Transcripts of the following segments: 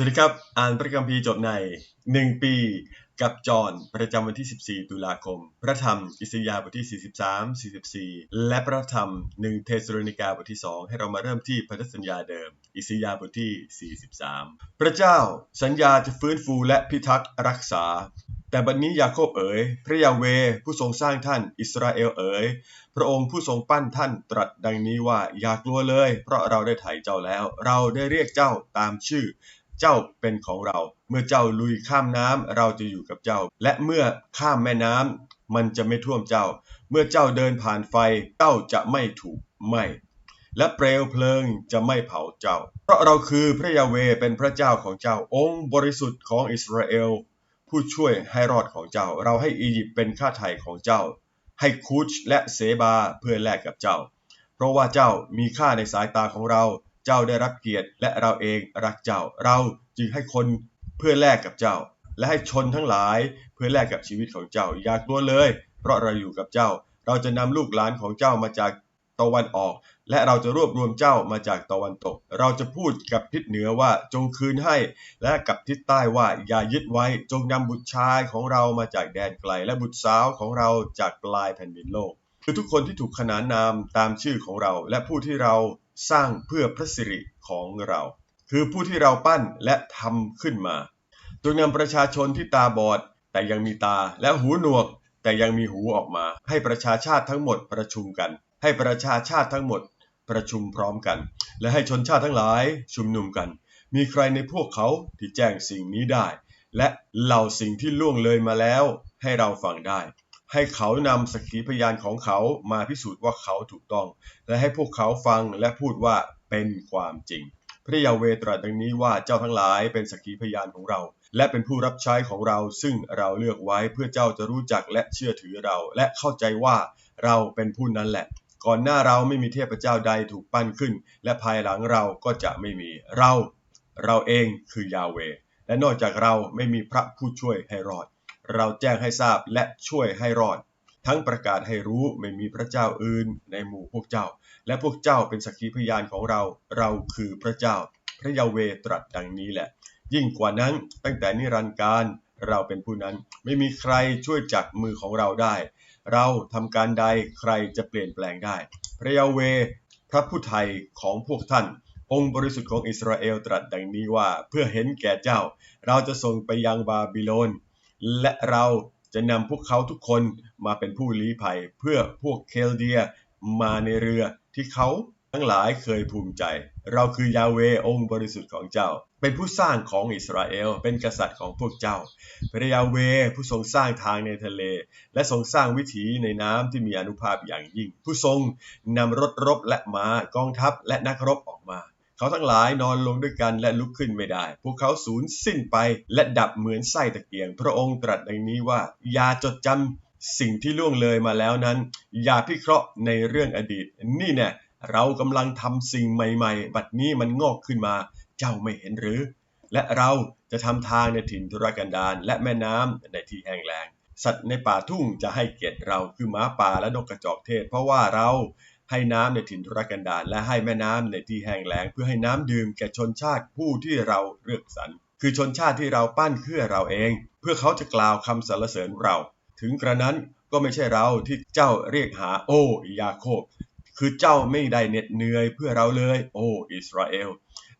สวัสดีครับ อ่านพระคัมภีร์จบใน 1 ปี กับจอห์นประจำวันที่ 14 ตุลาคม พระธรรมอิสยาห์บทที่ 43 44 และพระธรรม 1 เทสโลนิกาบทที่ 2 ให้เรามาเริ่มที่พันธสัญญาเดิม อิสยาห์บทที่ 43 พระเจ้าสัญญาจะฟื้นฟูและพิทักษ์รักษา แต่บัดนนี้ยาโคบเอ๋ย พระยาเวผู้ทรงสร้างท่านอิสราเอลเอ๋ยพระองค์ผู้ทรงปั้นท่านตรัสดังนี้ว่าอย่ากลัวเลย เพราะเราได้ไถ่เจ้าแล้ว เราได้เรียกเจ้าตามชื่อ เจ้าเป็นของเรา เมื่อเจ้าลุยข้ามน้ำเราจะอยู่กับเจ้า และเมื่อข้ามแม่น้ำมันจะไม่ท่วมเจ้า เมื่อเจ้าเดินผ่านไฟเจ้าจะไม่ถูกไหม้และเปลวเพลิงจะไม่เผาเจ้า เพราะเราคือพระยาเวเป็นพระเจ้าของเจ้าองค์บริสุทธิ์ของอิสราเอล ผู้ช่วยให้รอดของเจ้า เราให้อียิปต์เป็นข้าไถ่ของเจ้า ให้คูชและเสบาเพื่อแลกกับเจ้า เพราะว่าเจ้ามีค่าในสายตาของเรา เจ้าได้รับเกียรติและเราเองรักเจ้า เราจึงให้คนเพื่อแลกกับเจ้า และให้ชนทั้งหลายเพื่อแลกกับชีวิตของเจ้า อย่ากลัวเลย เพราะเราอยู่กับเจ้า เราจะนำลูกหลานของเจ้ามาจากตะวันออก และเราจะรวบรวมเจ้ามาจากตะวันตก เราจะพูดกับทิศเหนือว่าจงคืนให้ และกับทิศใต้ว่าอย่ายึดไว้ จงนำบุตรชายของเรามาจากแดนไกล และบุตรสาวของเราจากปลายแผ่นดินโลก คือทุกคนที่ถูกขนานนามตามชื่อของเรา และผู้ที่เรา สร้างเพื่อพระสิริของเรา คือผู้ที่เราปั้นและทำขึ้นมาจงนำประชาชนที่ตาบอด แต่ยังมีตาและหูหนวก แต่ยังมีหูออกมา ให้ประชาชาติทั้งหมดประชุมกัน ให้ประชาชาติทั้งหมดประชุมพร้อมกัน และให้ชนชาติทั้งหลายชุมนุมกัน มีใครในพวกเขาที่แจ้งสิ่งนี้ได้ และเหล่าสิ่งที่ล่วงเลยมาแล้ว ให้เราฟังได้ ให้เขานำสักขีพยานของเขามาพิสูจน์ว่าเขาถูกต้อง และให้พวกเขาฟังและพูดว่าเป็นความจริง พระยาเวตรัสดังนี้ว่าเจ้าทั้งหลายเป็นสักขีพยานของเรา และเป็นผู้รับใช้ของเราซึ่งเราเลือกไว้เพื่อเจ้าจะรู้จักและเชื่อถือเรา และเข้าใจว่าเราเป็นผู้นั้นแหละ ก่อนหน้าเราไม่มีเทพเจ้าใดถูกปั้นขึ้น และภายหลังเราก็จะไม่มีเรา เราเองคือยาเวและนอกจากเราไม่มีพระผู้ช่วยให้รอด เราแจ้งให้ทราบและช่วยให้รอด ทั้งประกาศให้รู้ไม่มีพระเจ้าอื่นในหมู่พวกเจ้า และพวกเจ้าเป็นสักขีพยานของเรา เราคือพระเจ้า พระยาเวตรัสดังนี้แหละ ยิ่งกว่านั้นตั้งแต่นิรันดร์การเราเป็นผู้นั้นไม่มีใครช่วยจักมือของเราได้ เราทำการใดใครจะเปลี่ยนแปลงได้ พระยาเวพระผู้ไทยของพวกท่าน องค์บริสุทธิ์ของอิสราเอลตรัสดังนี้ว่าเพื่อเห็นแก่เจ้า เราจะส่งไปยังบาบิโลน และเราจะนำพวกเขาทุกคนมาเป็นผู้ลี้ภัยเพื่อพวกเคลเดียมาในเรือที่เขาทั้งหลายเคยภูมิใจ เราคือยาเวองค์บริสุทธิ์ของเจ้า เป็นผู้สร้างของอิสราเอล เป็นกษัตริย์ของพวกเจ้า พระยาเวผู้ทรงสร้างทางในทะเล และทรงสร้างวิถีในน้ำที่มีอนุภาพอย่างยิ่ง ผู้ทรงนำรถรบและม้ากองทัพและนักรบออกมา เขาทั้งหลายนอนลงด้วยกันและลุกขึ้นไม่ได้ พวกเขาสูญสิ้นไปและดับเหมือนไส้ตะเกียง พระองค์ตรัสดังนี้ว่า อย่าจดจำสิ่งที่ล่วงเลยมาแล้วนั้น อย่าพิเคราะห์ในเรื่องอดีต นี่แน่เรากำลังทำสิ่งใหม่ ๆ บัดนี้มันงอกขึ้นมา เจ้าไม่เห็นหรือ และเราจะทำทางในถิ่นทุรกันดารและแม่น้ำในที่แห้งแล้งสัตว์ในป่าทุ่งจะให้เกียรติเราคือหมาป่าและนกกระจอกเทศ เพราะว่าเรา ให้น้ำในถิ่นทุรกันดารและให้แม่น้ำในที่แห้งแล้งเพื่อให้น้ำดื่มแก่ชนชาติผู้ที่เราเลือกสรรคือชนชาติที่เราปั้นเพื่อเราเอง เพื่อเขาจะกล่าวคำสรรเสริญเรา ถึงกระนั้นก็ไม่ใช่เราที่เจ้าเรียกหาโอยาโคบ คือเจ้าไม่ได้เหน็ดเหนื่อยเพื่อเราเลย โอ้อิสราเอล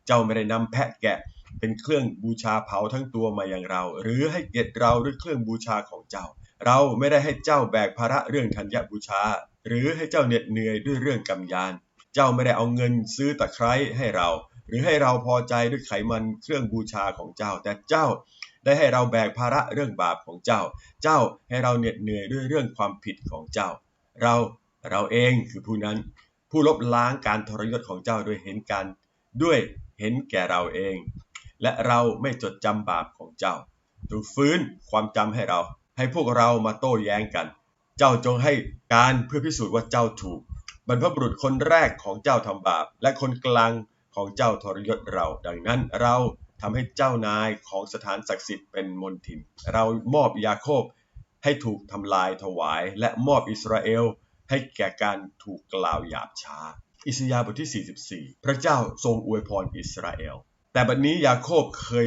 เจ้าไม่ได้นำแพะแกะ เป็นเครื่องบูชาเผาทั้งตัวมาอย่างเรา หรือให้เกียรติเราด้วยเครื่องบูชาของเจ้า เราไม่ได้ให้เจ้าแบกภาระเรื่องธัญบูชา หรือให้เจ้าเหน็ดเหนื่อยด้วยเรื่องกำยาน เจ้าไม่ได้เอาเงินซื้อตะไคร้ให้เรา หรือให้เราพอใจด้วยไขมันเครื่องบูชาของเจ้า แต่เจ้าได้ให้เราแบกภาระเรื่องบาปของเจ้า เจ้าให้เราเหน็ดเหนื่อยด้วยเรื่องความผิดของเจ้า เราเราเองคือผู้นั้น ผู้ลบล้างการทรยศของเจ้าด้วยเห็นการด้วยเห็นแก่เราเอง และเราไม่จดจำบาปของเจ้าจงฟื้นความจำให้เรา ให้พวกเรามาโต้แย้งกัน เจ้าจงให้การเพื่อพิสูจน์ว่าเจ้าถูก บรรพบุรุษคนแรกของเจ้าทำบาป และคนกลางของเจ้าทรยศเรา ดังนั้นเราทำให้เจ้านายของสถานศักดิ์สิทธิ์เป็นมนทิน เรามอบยาโคบให้ถูกทำลายถวาย และมอบอิสราเอลให้แก่การถูกกล่าวหยาบช้า อิสยาห์บทที่ 44 พระเจ้าทรงอวยพรอิสราเอลแแต่บัดนี้ยาโคบเคย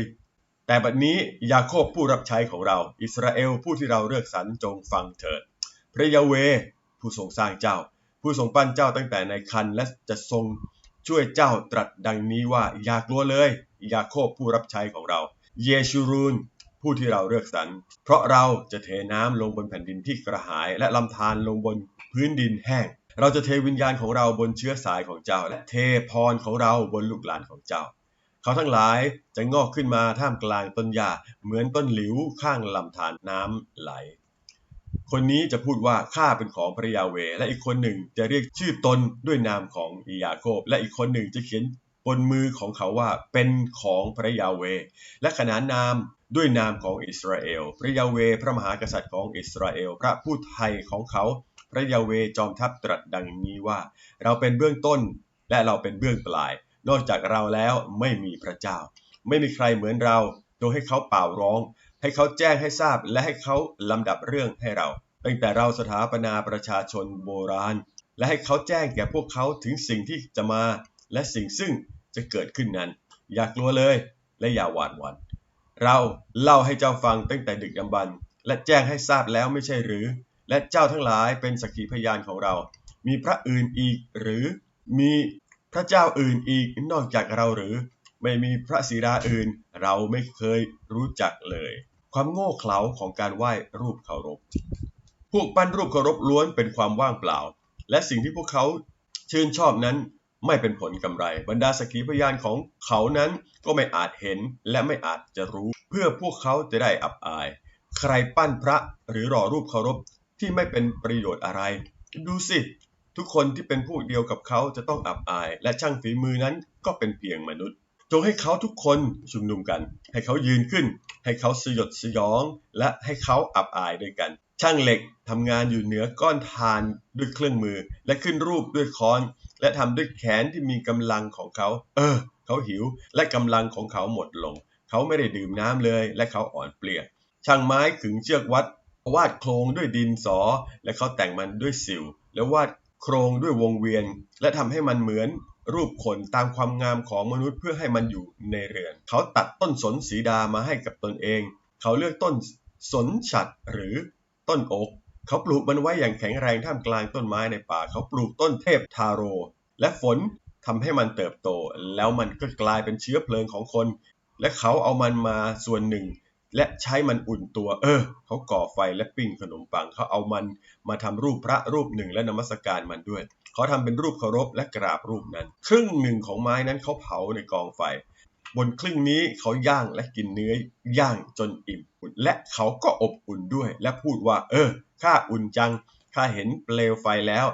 แต่บัดนี้ยาโคบผู้รับใช้ของเรา อิสราเอลผู้ที่เราเลือกสรรจงฟังเถิด พระยาเว ผู้ทรงสร้างเจ้า ผู้ทรงปั้นเจ้าตั้งแต่ในคันและจะทรงช่วยเจ้าตรัสดังนี้ว่าอย่ากลัวเลยยาโคบผู้รับใช้ของเรา เยชูรูน ผู้ที่เราเลือกสรรเพราะเราจะเทน้ำลงบนแผ่นดินที่กระหาย และลำธารลงบนพื้นดินแห้ง เราจะเทวิญญาณของเราบนเชื้อสายของเจ้า และเทพรของเราบนลูกหลานของเจ้า เขาทั้งหลายจะงอกขึ้นมาท่ามกลางต้นหญ้าเหมือนต้นหลิวข้างลำธารน้ำไหล คนนี้จะพูดว่าข้าเป็นของพระยาเว และอีกคนหนึ่งจะเรียกชื่อตนด้วยนามของอิยาโคบ และอีกคนหนึ่งจะเขียนบนมือของเขาว่าเป็นของพระยาเว และขนานนามด้วยนามของอิสราเอล พระยาเว พระมหากษัตริย์ของอิสราเอล พระผู้ไทยของเขา พระยาเวจอมทัพตรัสดังนี้ว่า เราเป็นเบื้องต้นและเราเป็นเบื้องปลาย นอกจากเราแล้วไม่มีพระเจ้า ไม่มีใครเหมือนเรา โดยให้เขาเป่าร้อง ให้เขาแจ้งให้ทราบและให้เขาลำดับเรื่องให้เรา ตั้งแต่เราสถาปนาประชาชนโบราณ และให้เขาแจ้งแก่พวกเขาถึงสิ่งที่จะมา และสิ่งซึ่งจะเกิดขึ้นนั้น อย่ากลัวเลยและอย่าหวาดหวั่นเราเล่าให้เจ้าฟังตั้งแต่ดึกดำบรรและแจ้งให้ทราบแล้วไม่ใช่หรือ และเจ้าทั้งหลายเป็นสักขีพยานของเรา มีพระอื่นอีกหรือ มีพระเจ้าอื่นอีกนอกจากเราหรือ ไม่มีพระศิดาอื่น เราไม่เคยรู้จักเลย ความโง่เขลาของการไหว้รูปเคารพ พวกปั้นรูปเคารพล้วนเป็นความว่างเปล่า และสิ่งที่พวกเขาชื่นชอบนั้นไม่เป็นผลกำไร บรรดาสกขีพยานของเขานั้นก็ไม่อาจเห็นและไม่อาจจะรู้ เพื่อพวกเขาจะได้อับอาย ใครปั้นพระหรือรอรูปเคารพที่ไม่เป็นประโยชน์อะไร ดูสิ ทุกคนที่เป็นผู้เดียวกับเขาจะต้องอับอาย และช่างฝีมือนั้นก็เป็นเพียงมนุษย์ จงให้เขาทุกคนชุมนุมกัน ให้เขายืนขึ้น ให้เขาสยดสยอง และให้เขาอับอายด้วยกัน ช่างเหล็กทำงานอยู่เหนือก้อนทานด้วยเครื่องมือ และขึ้นรูปด้วยค้อน และทำด้วยแขนที่มีกำลังของเขา เออ เขาหิว และกำลังของเขาหมดลง เขาไม่ได้ดื่มน้ำเลย และเขาอ่อนเปลี่ยช่างไม้ขึงเชือกวัดวาดโครงด้วยดินสอ และเขาแต่งมันด้วยสิว แล้ววาดโครงด้วยวงเวียน และทำให้มันเหมือน รูปคนตามความงามของมนุษย์เพื่อให้มันอยู่ในเรือน เขาตัดต้นสนสีดามาให้กับตนเอง เขาเลือกต้นสนฉัดหรือต้นอกเขาปลูกมันไว้อย่างแข็งแรงท่ามกลางต้นไม้ในป่า เขาปลูกต้นเทพทาโร และฝนทำให้มันเติบโต แล้วมันก็กลายเป็นเชื้อเพลิงของคน และเขาเอามันมาส่วนหนึ่ง และใช้มันอุ่นตัว เออ เขาก่อไฟและปิ้งขนมปัง เขาเอามันมาทำรูปพระรูปหนึ่งและนมัสการมันด้วย เขาทำเป็นรูปเคารพและกราบรูปนั้น ครึ่งหนึ่งของไม้นั้นเขาเผาในกองไฟ บนครึ่งนี้เขาย่างและกินเนื้อย่างจนอิ่มหุ่นและเขาก็อบอุ่นด้วย และพูดว่า เออข้าอุ่นจังข้าเห็นเปลวไฟแล้ว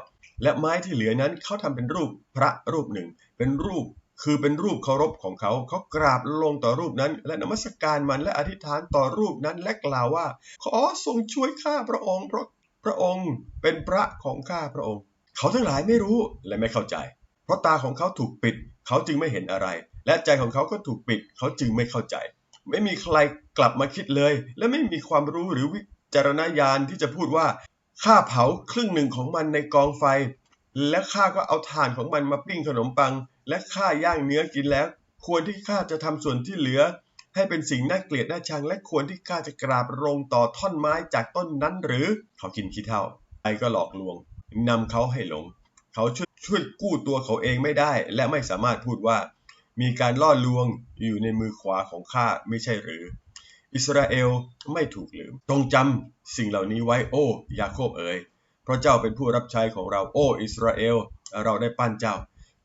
และไม้ที่เหลือนั้นเขาทำเป็นรูปพระรูปหนึ่ง เป็นรูปคือเป็นรูปเคารพของเขา เขากราบลงต่อรูปนั้น และนมัสการมันและอธิษฐานต่อรูปนั้นและกล่าวว่า ขอทรงช่วยข้าพระองค์เพราะพระองค์เป็นพระของข้าพระองค์ เขาทั้งหลายไม่รู้และไม่เข้าใจ เพราะตาของเขาถูกปิด เขาจึงไม่เห็นอะไร และใจของเขาก็ถูกปิด เขาจึงไม่เข้าใจ ไม่มีใครกลับมาคิดเลย และไม่มีความรู้หรือวิจารณญาณที่จะพูดว่าข้าเผาครึ่งหนึ่งของมันในกองไฟ และข้าก็เอาถ่านของมันมาปิ้งขนมปัง และข้าย่างเนื้อกินแล้ว ควรที่ข้าจะทำส่วนที่เหลือ ให้เป็นสิ่งน่าเกลียดน่าชัง และควรที่ข้าจะกราบลงต่อท่อนไม้จากต้นนั้นหรือเขากินขี้เท่าไอก็หลอกลวง นำเขาให้หลง เขาช่วยช่วยกู้ตัวเขาเองไม่ได้ และไม่สามารถพูดว่า มีการล่อลวงอยู่ในมือขวาของข้าไม่ใช่หรือ อิสราเอลไม่ถูกลืมจงจำสิ่งเหล่านี้ไว้โอ้ยาโคบเอ๋ยเพราะเจ้าเป็นผู้รับใช้ของเราโอ้อิสราเอล เราได้ปั้นเจ้า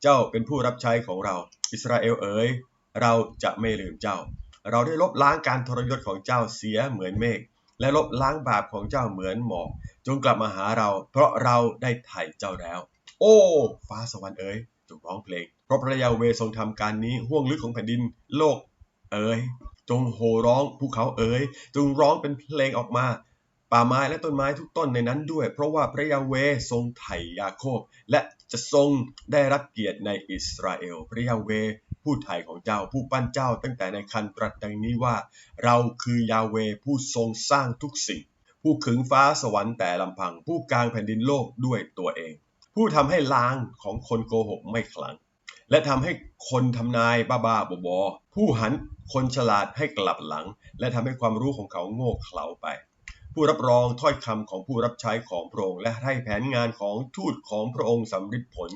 เจ้าเป็นผู้รับใช้ของเรา อิสราเอลเอ๋ยเราจะไม่ลืมเจ้า เราได้ลบล้างการทรยศของเจ้าเสียเหมือนเมฆ และลบล้างบาปของเจ้าเหมือนหมอกจงกลับมาหาเรา เพราะเราได้ไถ่เจ้าแล้ว โอ้ ฟ้าสวรรค์เอ๋ยจงร้องเพลง เพราะพระยาเวทรงทำการนี้ห่วงลึกของแผ่นดินโลก เอ๋ยจงโห่ร้องภูเขาเอ๋ยจงร้องเป็นเพลงออกมา ป่าไม้และต้นไม้ทุกต้นในนั้นด้วย เพราะว่าพระยาเวทรงไถ่ยาโคบและ จะทรงได้รับเกียรติในอิสราเอล พระยาเวผู้ไถ่ของเจ้าผู้ปั้นเจ้า ตั้งแต่ในคันตรัสดังนี้ว่า เราคือยาเวผู้ทรงสร้างทุกสิ่ง ผู้ขึงฟ้าสวรรค์แต่ลำพัง ผู้กลางแผ่นดินโลกด้วยตัวเอง ผู้ทำให้ลางของคนโกหกไม่คลัง และทำให้คนทำนายบ้าๆบอๆผู้หันคนฉลาดให้กลับหลัง และทำให้ความรู้ของเขาโง่เขลาไป ผู้รับรองถ้อยคำของผู้รับใช้ของพระองค์และให้แผนงานของทูตของพระองค์สำฤทธิผล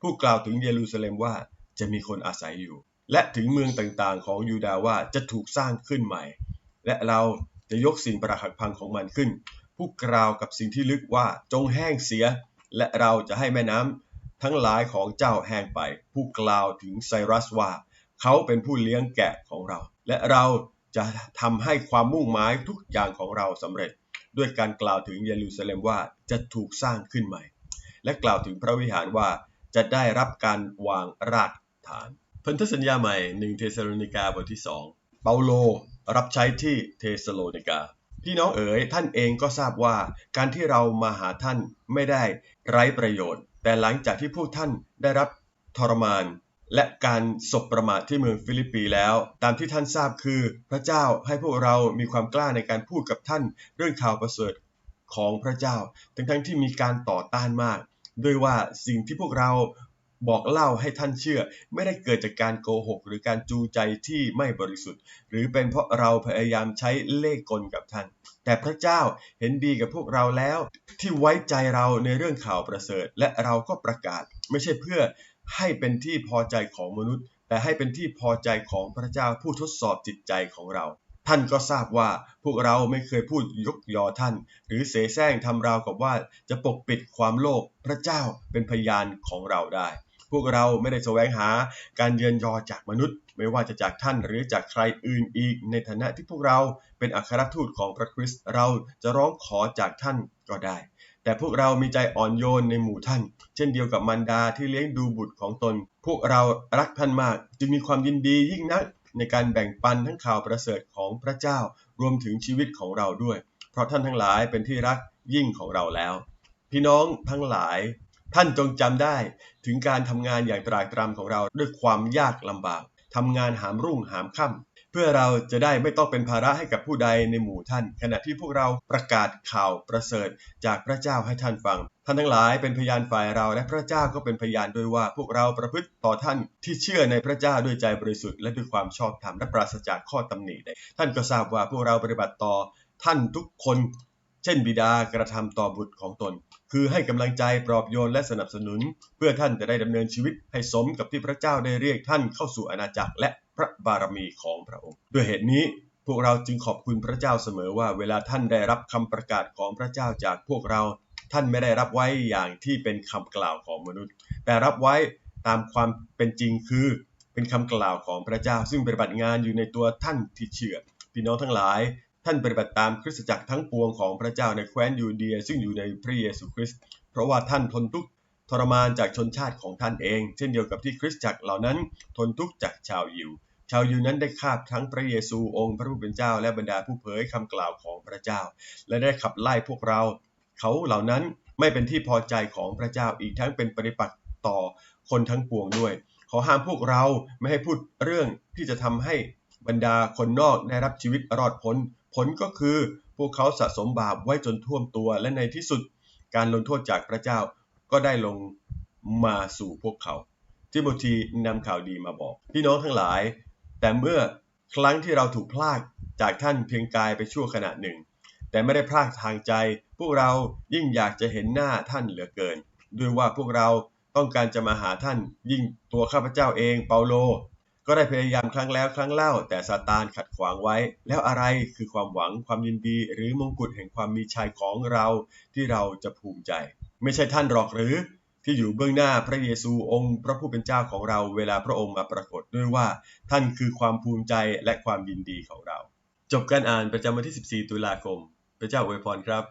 ผู้กล่าวถึงเยรูซาเล็มว่าจะมีคนอาศัยอยู่ และถึงเมืองต่างๆ ของยูดาห์ว่าจะถูกสร้างขึ้นใหม่ และเราจะยกสิ่งประหักพังของมันขึ้น ผู้กล่าวกับสิ่งที่ลึกว่าจงแห้งเสีย และเราจะให้แม่น้ำทั้งหลายของเจ้าแห้งไป ผู้กล่าวถึงไซรัสว่า เขาเป็นผู้เลี้ยงแกะของเรา และเราจะทำให้ความมุ่งหมายทุกอย่างของเราสำเร็จ ด้วยการกล่าวถึงเยรูซาเล็มว่าจะถูกสร้างขึ้นใหม่ และกล่าวถึงพระวิหารว่าจะได้รับการวางรากฐาน พันธสัญญาใหม่1เทสโลนิกาบทที่ 2 เปาโลรับใช้ที่เทสโลนิกา พี่น้องเอ๋ยท่านเองก็ทราบว่าการที่เรามาหาท่านไม่ได้ไร้ประโยชน์ แต่หลังจากที่พวกท่านได้รับทรมาน และการศพประมาทที่เมืองฟิลิปปีแล้ว ตามที่ท่านทราบคือ พระเจ้าให้พวกเรามีความกล้าในการพูดกับท่านเรื่องข่าวประเสริฐของพระเจ้า ทั้งทั้งๆที่มีการต่อต้านมาก ด้วยว่าสิ่งที่พวกเราบอกเล่าให้ท่านเชื่อ ไม่ได้เกิดจากการโกหก หรือการจูใจที่ไม่บริสุทธิ์ หรือเป็นเพราะเราพยายามใช้เล่ห์กลกับท่าน แต่พระเจ้าเห็นดีกับพวกเราแล้ว ที่ไว้ใจเราในเรื่องข่าวประเสริฐ และเราก็ประกาศ ไม่ใช่เพื่อ ให้เป็นที่พอใจของมนุษย์ แต่ให้เป็นที่พอใจของพระเจ้าผู้ทดสอบจิตใจของเรา ท่านก็ทราบว่าพวกเราไม่เคยพูดยกยอท่าน หรือเสแสร้งทำราวกับว่าจะปกปิดความโลภพระเจ้าเป็นพยานของเราได้ พวกเราไม่ได้แสวงหาการเยือนยอจากมนุษย์ ไม่ว่าจะจากท่านหรือจากใครอื่นอีก ในฐานะที่พวกเราเป็นอัครทูตของพระคริสต์เราจะร้องขอจากท่านก็ได้ แต่พวกเรามีใจอ่อนโยนในหมู่ท่าน เช่นเดียวกับมารดาที่เลี้ยงดูบุตรของตน พวกเรารักท่านมาก จึงมีความยินดียิ่งนักในการแบ่งปันทั้งข่าวประเสริฐของพระเจ้ารวมถึงชีวิตของเราด้วย เพราะท่านทั้งหลายเป็นที่รักยิ่งของเราแล้ว พี่น้องทั้งหลาย ท่านจงจำได้ถึงการทำงานอย่างตรากตรำของเราด้วยความยากลำบากทำงานหามรุ่งหามค่ำ เพื่อเราจะได้ไม่ต้องเป็นภาระให้กับผู้ใดในหมู่ท่าน ขณะที่พวกเราประกาศข่าวประเสริฐจากพระเจ้าให้ท่านฟัง ท่านทั้งหลายเป็นพยานฝ่ายเราและพระเจ้าก็เป็นพยานด้วยว่า พวกเราประพฤติต่อท่านที่เชื่อในพระเจ้าด้วยใจบริสุทธิ์และด้วยความชอบธรรมและปราศจากข้อตำหนิใดท่านก็ทราบว่าพวกเราปฏิบัติต่อท่านทุกคน เช่นบิดากระทำต่อบุตรของตน คือให้กำลังใจปลอบโยนและสนับสนุน เพื่อท่านจะได้ดำเนินชีวิตให้สมกับที่พระเจ้าได้เรียกท่านเข้าสู่อาณาจักรและ พระบารมีของพระองค์ ด้วยเหตุนี้พวกเราจึงขอบคุณพระเจ้าเสมอว่า เวลาท่านได้รับคำประกาศของพระเจ้าจากพวกเรา ท่านไม่ได้รับไว้อย่างที่เป็นคำกล่าวของมนุษย์ แต่รับไว้ตามความเป็นจริงคือ เป็นคำกล่าวของพระเจ้า ซึ่งปฏิบัติงานอยู่ในตัวท่านที่เชื่อพี่น้องทั้งหลาย ท่านปฏิบัติตามคริสตจักรทั้งปวงของพระเจ้าในแคว้นยูเดีย ซึ่งอยู่ในพระเยซูคริสต์เพราะว่าท่านทนทุกข์ทรมานจากชนชาติของท่านเอง เช่นเดียวกับที่คริสตจักรเหล่านั้นทนทุกข์จากชาวยิว ชาวยิวนั้นได้ฆ่าทั้งพระเยซูองค์พระผู้เป็นเจ้า และบรรดาผู้เผยคำกล่าวของพระเจ้า และได้ขับไล่พวกเรา เขาเหล่านั้นไม่เป็นที่พอใจของพระเจ้าอีกทั้งเป็นปฏิปักษ์ต่อคนทั้งปวงด้วย ขอห้ามพวกเราไม่ให้พูดเรื่องที่จะทำให้บรรดาคนนอกได้รับชีวิตรอดพ้น ผลก็คือพวกเขาสะสมบาปไว้จนท่วมตัวและในที่สุดการลงโทษจากพระเจ้าก็ได้ลงมาสู่พวกเขาทิโมธีนำข่าวดีมาบอก พี่น้องทั้งหลาย แต่เมื่อครั้งที่เราถูกพลากจากท่านเพียงกายไปชั่วขณะหนึ่ง แต่ไม่ได้พลากทางใจ พวกเรายิ่งอยากจะเห็นหน้าท่านเหลือเกิน ด้วยว่าพวกเราต้องการจะมาหาท่าน ยิ่งตัวข้าพเจ้าเองเปาโล ก็ได้พยายามครั้งแล้วครั้งเล่า แต่ซาตานขัดขวางไว้ แล้วอะไรคือความหวังความยินดี หรือมงกุฎแห่งความมีชัยของเราที่เราจะภูมิใจ ไม่ใช่ท่านหรอกหรือ ที่อยู่เบื้องหน้าพระเยซูองค์พระผู้เป็นเจ้าของเราเวลาพระองค์มาปรากฏด้วยว่า ท่านคือความภูมิใจและความยินดีของเรา จบการอ่านประจำวันที่ 14 ตุลาคม พระเจ้าอวยพรครับ